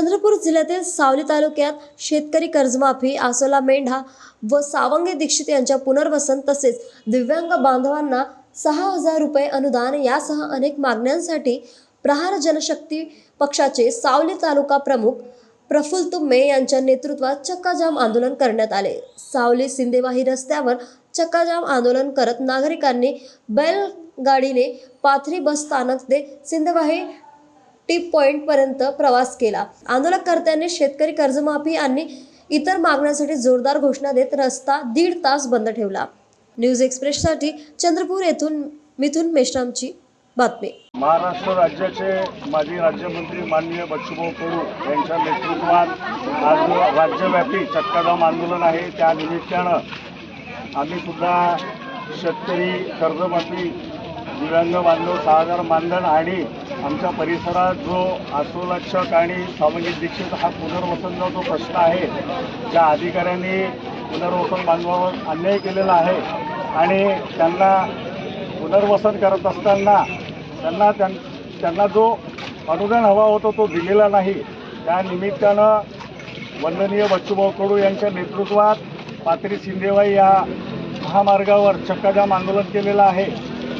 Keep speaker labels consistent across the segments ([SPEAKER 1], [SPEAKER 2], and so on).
[SPEAKER 1] चंद्रपूर जिल्ह्यातील सावली तालुक्यात शेतकरी कर्जमाफी आसोला मेंढा व सावंगी दीक्षित यांच्या पुनर्वसन तसेच दिव्यांग बांधवांना सहा हजार रुपये अनुदान यासह अनेक मागण्यांसाठी प्रहार जनशक्ती पक्षाचे सावली तालुका प्रमुख प्रफुल्ल तुम्मे यांच्या नेतृत्वात चक्काजाम आंदोलन करण्यात आले. सावली सिंदेवाही रस्त्यावर चक्काजाम आंदोलन करत नागरिकांनी बैलगाडीने पाथरी बस स्थानक ते सिंदेवाही टिप पॉइंट पर्यंत प्रवास केला. आंदोलनकर्त्यांनी शेतकरी कर्जमाफी आणि इतर मागण्यांसाठी जोरदार घोषणा देत रस्ता दीड तास बंद ठेवला. न्यूज एक्सप्रेससाठी चंद्रपूर येथून मिथुन मेश्रामची बातमी.
[SPEAKER 2] महाराष्ट्र राज्याचे माजी राज्यमंत्री माननीय बच्चूभाऊ कडू यांच्या नेतृत्वात आज राज्यव्यापी चक्काजाम आंदोलन आहे. त्या निमित्तानं आम्ही सुद्धा शेतकरी कर्जमाफी दिव्यांग बांधव सहा मानधन आणि आमच्या परिसरात जो आसोलक्षक आणि सामाजिक दीक्षित हा पुनर्वसनचा जो प्रश्न आहे त्या अधिकाऱ्यांनी पुनर्वसन बांधवावर अन्याय केलेला आहे आणि त्यांना पुनर्वसन करत असताना त्यांना त्यां त्यांना जो अनुदान हवा होता तो दिलेला नाही. त्या निमित्तानं वंदनीय बच्चूभाऊ कडू यांच्या नेतृत्वात पात्री सिंदेवाई या महामार्गावर चक्काजाम आंदोलन केलेलं आहे.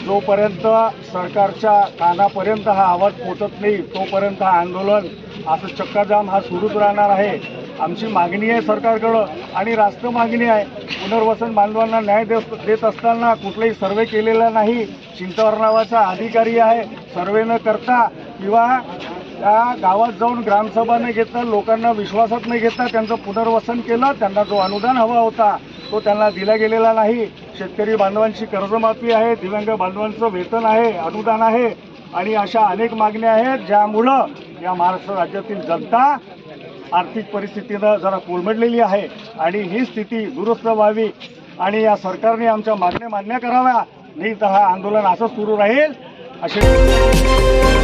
[SPEAKER 2] जोपर्यंत सरकारच्या कानापर्यंत हा आवाज पोचत नाही तोपर्यंत हा आंदोलन असं चक्काजाम हा सुरूच राहणार आहे. आमची मागणी आहे सरकारकडं आणि रास्त मागणी आहे. पुनर्वसन बांधवांना न्याय देत देत असताना कुठलाही सर्वे केलेला नाही. चिंतावर नावाचा अधिकारी आहे. सर्वे न करता किंवा त्या गावात जाऊन ग्रामसभा न घेता लोकांना विश्वासात न घेता त्यांचं पुनर्वसन केलं त्यांना जो अनुदान हवा होता तो त्यांना दिला गेलेला नाही. शेतकरी बांधवांची कर्जमाफी आहे दिव्यांग बांधवांचं वेतन आहे अनुदान आहे आणि अशा अनेक मागण्या आहेत ज्यामुळं या महाराष्ट्र राज्यातील जनता आर्थिक परिस्थितीनं जरा कोलमडलेली आहे. आणि ही स्थिती दुरुस्त व्हावी आणि या सरकारने आमच्या मागण्या मान्य कराव्या. नाही तर हा आंदोलन असंच सुरू राहील. असे